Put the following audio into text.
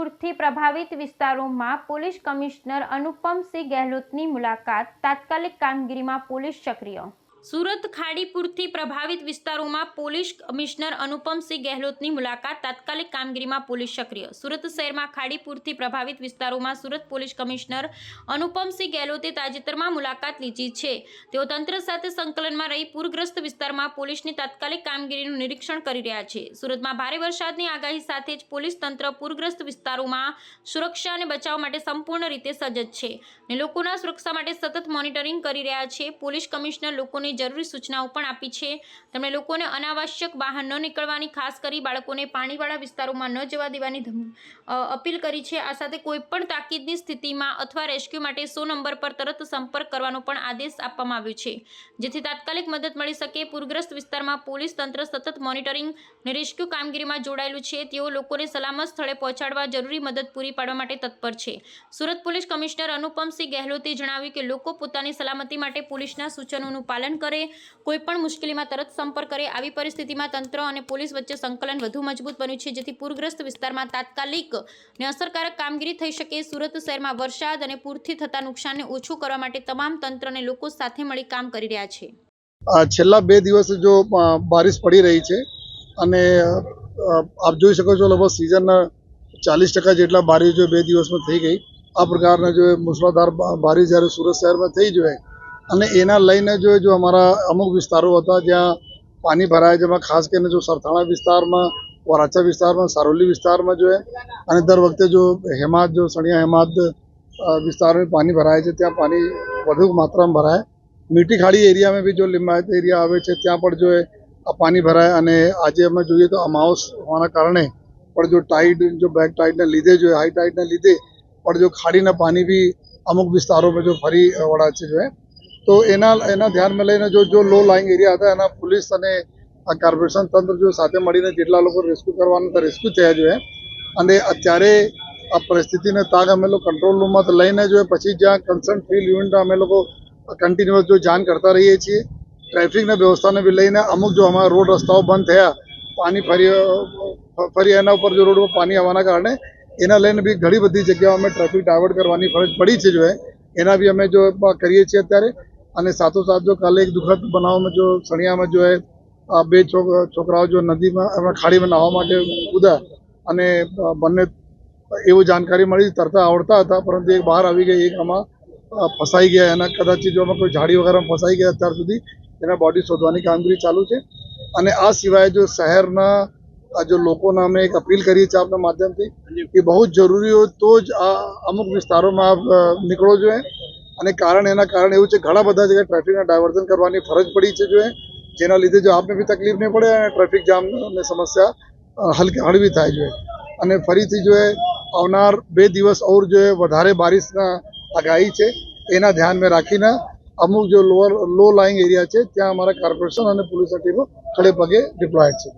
પૂરથી પ્રભાવિત વિસ્તારોમાં પોલીસ કમિશનર અનુપમસિંહ ગેહલોતની મુલાકાત તાત્કાલિક કામગીરીમાં પોલીસ સક્રિય સુરત ખાડીપુરથી પ્રભાવિત વિસ્તારોમાં પોલીસ કમિશનર અનુપમસિંહ ગેહલોતની મુલાકાત, તાત્કાલિક કામગીરીમાં પોલીસ સક્રિય. સુરત શહેરમાં ખાડીપુરથી પ્રભાવિત વિસ્તારોમાં સુરત પોલીસ કમિશનર અનુપમસિંહ ગેહલોતે તાજેતરમાં મુલાકાત લીધી છે. તેઓ તંત્ર સાથે સંકલનમાં રહી પૂરગ્રસ્ત વિસ્તારમાં પોલીસની તાત્કાલિક કામગીરીનું નિરીક્ષણ કરી રહ્યા છે. સુરતમાં ભારે વરસાદની આગાહી સાથે જ પોલીસ તંત્ર પૂરગ્રસ્ત વિસ્તારોમાં સુરક્ષા અને બચાવ માટે સંપૂર્ણ રીતે સજ્જ છે. અને લોકોના સુરક્ષા માટે સતત મોનિટરિંગ કરી રહ્યા છે. પોલીસ કમિશનર લોકોને જરૂરી સૂચનાઓ પણ આપી છે. તેમણે લોકોને અનાવશ્યક બહાર ન નીકળવાની, ખાસ કરી બાળકોને પાણીવાળા વિસ્તારોમાં ન જવા દેવાની અપીલ કરી છે. આ સાથે કોઈપણ તાકીદની સ્થિતિમાં અથવા રેસ્ક્યુ માટે સો નંબર પર તરત સંપર્ક કરવાનો પણ આદેશ આપવામાં આવ્યો છે. જેથી તાત્કાલિક મદદ મળી શકે. પૂરગ્રસ્ત વિસ્તારમાં પોલીસ તંત્ર સતત મોનિટરિંગ અને રેસ્ક્યુ કામગીરીમાં જોડાયેલું છે. તેઓ લોકોને સલામત સ્થળે પહોંચાડવા જરૂરી મદદ પૂરી પાડવા માટે તત્પર છે. સુરત પોલીસ કમિશનર અનુપમસિંહ ગેહલોતે જણાવ્યું કે લોકો પોતાની સલામતી માટે પોલીસના સૂચનોનું પાલન કરે, કોઈપણ મુશ્કેલીમાં તરત સંપર્ક કરે, આવી પરિસ્થિતિમાં તંત્ર અને પોલીસ વચ્ચે સંકલન વધુ મજબૂત બન્યું છે, જેથી પૂરગ્રસ્ત વિસ્તારમાં તાત્કાલિક અને અસરકારક કામગીરી થઈ શકે. સુરત શહેરમાં વરસાદ અને પૂરથી થતા નુકસાનને ઓછું કરવા માટે તમામ તંત્ર અને લોકો સાથે મળી કામ કરી રહ્યા છે. છેલ્લા બે દિવસ જો બારિશ પડી રહી છે અને આપ જોઈ શકો છો લગભગ સિઝનના ચાલીસ ટકા જેટલા બારિશ જો બે દિવસમાં થઈ ગઈ. આ પ્રકારના જો મુસળાધાર બા- જ્યારે સુરત શહેરમાં થઈ જોઈએ અને એના લઈને જો જો અમારા અમુક વિસ્તારો હતા જ્યાં પાણી ભરાય જેમાં ખાસ કરીને જો સરથાણા વિસ્તારમાં, વરાછા વિસ્તારમાં, સારોલી વિસ્તારમાં જો અને દર વખતે જો હેમાદ, જો સણિયા હેમાદ વિસ્તારમાં પાણી ભરાય છે, ત્યાં પાણી વધુ માત્રામાં ભરાય. મીઠી ખાડી એરિયામાં બી જો લિંબાયત એરિયા આવે છે, ત્યાં પણ જો આ પાણી ભરાય અને આજે અમે જોઈએ તો અમાઉસ હોવાના કારણે પણ જો ટાઈડ, જો બેક ટાઈડને લીધે જો હાઈ ટાઈડને લીધે પણ જો ખાડીના પાણી બી અમુક વિસ્તારોમાં જો ફરી વળા છે જો તો એના એના ધ્યાનમાં લઈને જો જો લો લાઈંગ એરિયા હતા, એના પોલીસ અને આ કોર્પોરેશન તંત્ર જો સાથે મળીને જેટલા લોકો રેસ્ક્યુ કરવાના હતા રેસ્ક્યુ થયા જોઈએ અને અત્યારે આ પરિસ્થિતિને તાગ અમે લોકો કંટ્રોલ રૂમમાં તો લઈને જોઈએ પછી જ્યાં કન્સર્ન ફિલ્ડ યુનિટ અમે લોકો કન્ટિન્યુઅસ જો જાણ કરતા રહીએ છીએ. ટ્રાફિકના વ્યવસ્થાને બી લઈને અમુક જો અમારા રોડ રસ્તાઓ બંધ થયા, પાણી ફરી ફરી એના ઉપર જો રોડ પાણી આવવાના કારણે એના લઈને બી ઘણી બધી જગ્યાઓ અમે ટ્રાફિક ડાયવર્ટ કરવાની ફરજ પડી છે જો એના બી અમે જો કરીએ છીએ અત્યારે. અને સાથોસાથ જો કાલે એક દુઃખદ બનાવમાં જો સણિયામાં જો એ બે છોક, છોકરાઓ જો નદીમાં ખાડીમાં નાહવા માટે ઉદા અને બંને એવું જાણકારી મળી તરતા આવડતા હતા, પરંતુ એક બહાર આવી ગઈ, એક આમાં ફસાઈ ગયા. એના કદાચ જો આમાં કોઈ ઝાડી વગેરે ફસાઈ ગયા અત્યાર સુધી, એના બોડી શોધવાની કામગીરી ચાલુ છે. અને આ સિવાય જો શહેરના, આ જો લોકોના અમે એક અપીલ કરીએ છીએ આપના માધ્યમથી, કે બહુ જ જરૂરી હોય તો જ આ અમુક વિસ્તારોમાં નીકળો જોઈએ. અને કારણ એના કારણ એવું છે, ઘણા બધા જગ્યાએ ટ્રાફિકના ડાયવર્ઝન કરવાની ફરજ પડી છે જો જેના લીધે જો આપને બી તકલીફ નહીં પડે અને ટ્રાફિક જામની સમસ્યા હલકી હળવી થાય જોઈએ અને ફરીથી જો આવનાર બે દિવસ ઓર જો વધારે બારિશના આગાહી છે, એના ધ્યાનમાં રાખીને અમુક જો લોઅર લો લાઈંગ એરિયા છે, ત્યાં અમારા કોર્પોરેશન અને પોલીસની ટીમો ખડે પગે ડિપ્લોય છે.